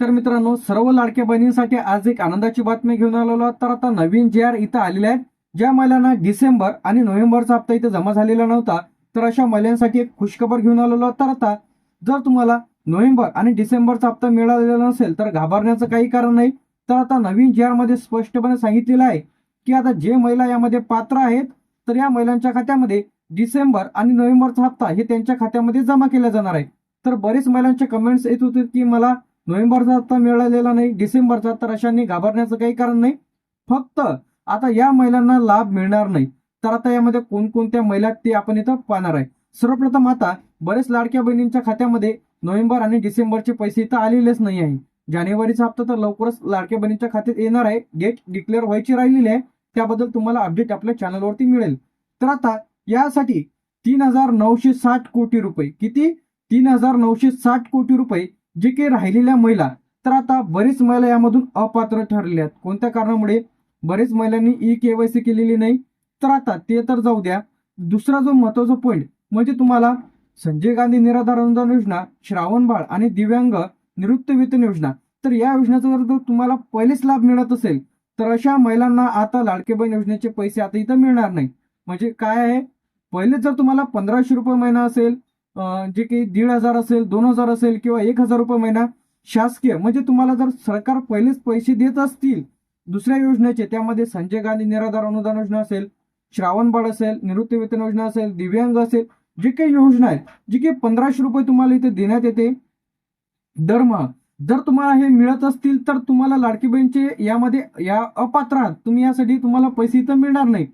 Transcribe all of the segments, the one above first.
तर मित्रांनो सर्व लाडक्या बहिणींसाठी आज एक आनंदाची बातमी घेऊन आलेलो आहोत. तर आता नवीन जे आर इथं आलेले आहेत ज्या महिलांना डिसेंबर आणि नोव्हेंबरचा हप्ता इथे जमा झालेला नव्हता तर अशा महिलांसाठी एक खुशखबर घेऊन आलेलो आहोत. तर आता जर तुम्हाला नोव्हेंबर आणि डिसेंबरचा हप्ता मिळालेला नसेल तर घाबरण्याचं काही कारण नाही तर आता नवीन जे आरमध्ये स्पष्टपणे सांगितलेलं आहे की आता जे महिला यामध्ये पात्र आहेत तर या महिलांच्या खात्यामध्ये डिसेंबर आणि नोव्हेंबरचा हप्ता हे त्यांच्या खात्यामध्ये जमा केला जाणार आहे तर बरेच महिलांचे कमेंट्स येत होते की मला नोव्हेंबरचा हप्ता मिळालेला नाही डिसेंबरचा तर अशांनी घाबरण्याचं काही कारण नाही. फक्त आता या महिलांना लाभ मिळणार नाही. तर आता यामध्ये कोणकोणत्या महिला ते आपण इथं पाहणार आहे. सर्वप्रथम आता बरेच लाडक्या बहिणींच्या खात्यामध्ये नोव्हेंबर आणि डिसेंबरचे पैसे इथं आलेलेच नाही आहे. जानेवारीचा हप्ता तर लवकरच लाडक्या बहिणींच्या खात्यात येणार आहे. डेट डिक्लेअर व्हायची राहिलेली आहे. त्याबद्दल तुम्हाला अपडेट आपल्या चॅनलवरती मिळेल. तर आता यासाठी तीन हजार नऊशे साठ कोटी रुपये. किती? तीन हजार नऊशे साठ कोटी रुपये जे की राहिलेल्या महिला तर आता बरेच महिला यामधून अपात्र ठरलेल्या आहेत. कोणत्या कारणामुळे? बरेच महिलांनी ई केवायसी केलेली नाही. तर आता ते तर जाऊ द्या. दुसरा जो महत्त्वाचा पॉईंट म्हणजे तुम्हाला संजय गांधी निराधार अनुदान योजना श्रावण बाळ आणि दिव्यांग निवृत्त वेतन योजना तर या योजनेचा जर तुम्हाला पहिलेच लाभ मिळत असेल तर अशा महिलांना आता लाडके बहीण योजनेचे पैसे आता इथं मिळणार नाही. म्हणजे काय आहे? पहिले जर तुम्हाला पंधराशे रुपये महिना असेल जे काही दीड हजार असेल दोन हजार असेल किंवा एक हजार रुपये महिना शासकीय म्हणजे तुम्हाला जर सरकार पहिलेच पैसे देत असतील दुसऱ्या योजनेचे त्यामध्ये संजय गांधी निराधार अनुदान योजना असेल श्रावणबाळ असेल निवृत्ती वेतन योजना असेल दिव्यांग असेल जे काही योजना आहेत जी काही पंधराशे रुपये तुम्हाला इथे देण्यात येते. दरमहा जर तुम्हाला हे मिळत असतील तर तुम्हाला लाडकी बहीणचे यामध्ये या अपात्र आहात. तुम्ही यासाठी तुम्हाला पैसे इथं मिळणार नाही.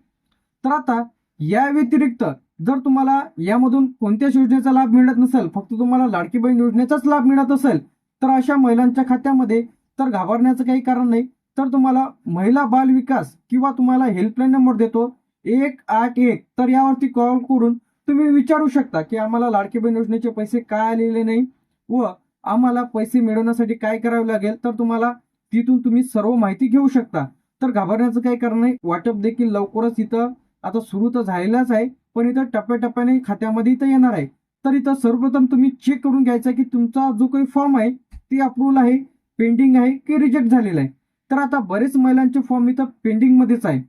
तर आता या व्यतिरिक्त जर तुम्हाला यामधून कोणत्याच योजनेचा लाभ मिळत नसेल फक्त तुम्हाला लाडकी बहीण योजनेचाच लाभ मिळत असेल तर अशा महिलांच्या खात्यामध्ये तर घाबरण्याचं काही कारण नाही. तर तुम्हाला महिला बाल विकास किंवा तुम्हाला हेल्पलाईन नंबर देतो एक आठ एक. तर यावरती कॉल करून तुम्ही विचारू शकता की आम्हाला लाडकी बहीण योजनेचे पैसे काय आलेले नाही व आम्हाला पैसे मिळवण्यासाठी काय करावे लागेल तर तुम्हाला तिथून तुम्ही सर्व माहिती घेऊ शकता. तर घाबरण्याचं काही कारण नाही. वाटप देखील लवकरच इथं आता सुरू तर झालेलाच आहे. पण इथं टप्प्याटप्प्याने खात्यामध्ये इथं येणार आहे. तर इथं सर्वप्रथम तुम्ही चेक करून घ्यायचा की तुमचा जो काही फॉर्म आहे ते अप्रूव्हल आहे पेंडिंग आहे की रिजेक्ट झालेला आहे. तर आता बरेच महिलांचे फॉर्म इथं पेंडिंगमध्येच आहे.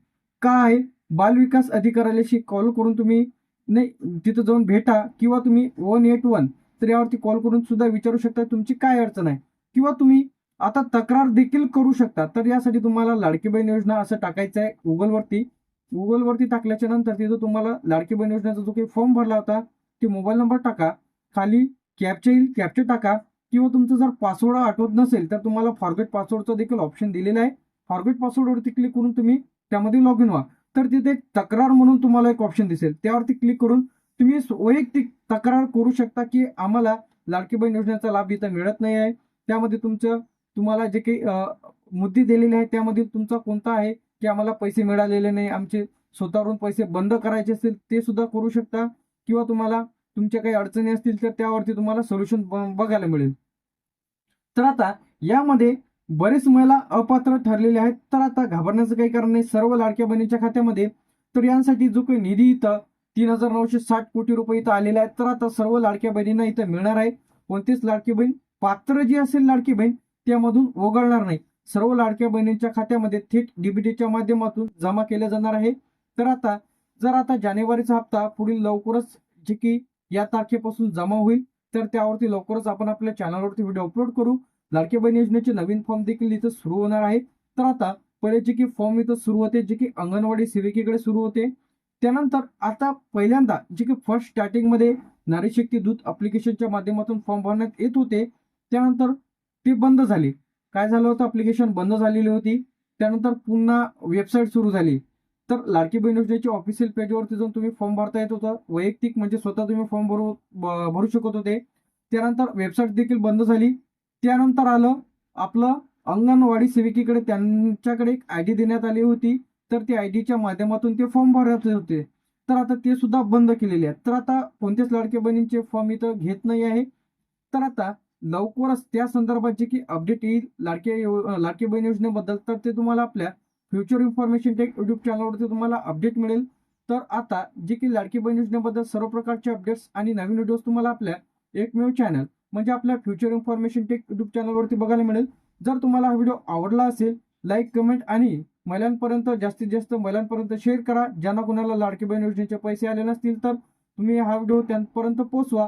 का आहे? बालविकास अधिकाऱ्याशी कॉल करून तुम्ही नाही तिथं जाऊन भेटा किंवा तुम्ही वन एट वन तर यावरती कॉल करून सुद्धा विचारू शकता तुमची काय अडचण आहे. किंवा तुम्ही आता तक्रार देखील करू शकता. तर यासाठी तुम्हाला लाडकी बहीण योजना असं टाकायचं आहे गुगलवरती गुगलवरती टाकल्याच्या नंतर तिथं तुम्हाला लाडकी बहीण योजनेचा जो काही फॉर्म भरला होता ते मोबाईल नंबर टाका. खाली कॅपचे येईल कॅपचे टाका. किंवा तुमचं जर पासवर्ड आठवत नसेल तर तुम्हाला फॉरगेट पासवर्डचं देखील ऑप्शन दिलेलं आहे. फॉरगेट पासवर्डवरती क्लिक करून तुम्ही त्यामध्ये लॉग इन व्हा. तर तिथे एक तक्रार म्हणून तुम्हाला एक ऑप्शन दिसेल. त्यावरती क्लिक करून तुम्ही वैयक्तिक तक्रार करू शकता की आम्हाला लाडकी बहीण योजनेचा लाभ इथं मिळत नाही आहे. त्यामध्ये तुमचं तुम्हाला जे काही मुद्दे दिलेले आहेत त्यामधील तुमचा कोणता आहे की आम्हाला पैसे मिळालेले नाही आमचे स्वतःवरून पैसे बंद करायचे असतील ते सुद्धा करू शकता किंवा तुम्हाला तुमच्या काही अडचणी असतील तर त्यावरती तुम्हाला सोल्युशन बघायला मिळेल. तर आता यामध्ये बरेच महिला अपात्र ठरलेले आहेत तर आता घाबरण्याचं काही कारण नाही सर्व लाडक्या बहिणीच्या खात्यामध्ये. तर यांसाठी जो काही निधी इथं तीन हजार नऊशे साठ कोटी रुपये इथं आलेले आहेत तर आता सर्व लाडक्या बहिणींना इथं मिळणार आहे. कोणतीच लाडकी बहीण पात्र जी असेल लाडकी बहीण त्यामधून वगळणार नाही. सर्व लाडक्या बहिणींच्या खात्यामध्ये थेट डीबीटीच्या माध्यमातून जमा केले जाणार आहे. तर आता जर आता जानेवारीचा हप्ता पुढील लवकरच जे की या तारखेपासून जमा होईल तर त्यावरती लवकरच आपण आपल्या चॅनलवरती व्हिडिओ अपलोड करू. लाडके बहीण योजनेचे नवीन फॉर्म देखील इथं सुरू होणार आहे तर आता पहिले जे की फॉर्म इथं सुरू होते जे की अंगणवाडी सेविकेकडे सुरू होते. त्यानंतर आता पहिल्यांदा जे की फर्स्ट स्टार्टिंगमध्ये नारी शक्ती दूत अप्लिकेशनच्या माध्यमातून फॉर्म भरण्यात येत होते. त्यानंतर ती बंद झाली. काय झालं होतं? अप्लिकेशन बंद झालेली होती. त्यानंतर पुन्हा वेबसाईट सुरू झाली. तर लाडकी बहीण योजनेची ऑफिशियल पेजवरती जाऊन तुम्ही फॉर्म भरता येत होतं. वैयक्तिक म्हणजे स्वतः तुम्ही फॉर्म भरू ब- भरू शकत होते. त्यानंतर वेबसाईट देखील बंद झाली. त्यानंतर आलं आपलं अंगणवाडी सेविकेकडे त्यांच्याकडे एक आय डी देण्यात आली होती. तर ती आय डीच्या माध्यमातून ते फॉर्म भरत होते. तर आता ते सुद्धा बंद केलेले आहेत. तर आता कोणत्याच लाडके बहिणींचे फॉर्म इथं घेत नाही आहे. तर आता लवकरच त्या संदर्भात की अपडेट येईल. लाडके लाडके बहीण योजनेबद्दल तर ते तुम्हाला आपल्या फ्युचर इन्फॉर्मेशन टेक युट्यूब चॅनलवरती तुम्हाला अपडेट मिळेल. तर आता जे की लाडकी बहीण योजनेबद्दल सर्व प्रकारचे अपडेट्स आणि नवीन व्हिडिओज तुम्हाला आपल्या एकमेव चॅनल म्हणजे आपल्या फ्युचर इन्फॉर्मेशन टेक युट्यूब चॅनलवरती बघायला मिळेल. जर तुम्हाला हा व्हिडिओ आवडला असेल लाईक कमेंट आणि महिलांपर्यंत जास्तीत जास्त महिलांपर्यंत शेअर करा. ज्यांना कोणाला लाडकी बहीण योजनेचे पैसे आले नसतील तर तुम्ही हा व्हिडिओ त्यांपर्यंत पोहोचवा.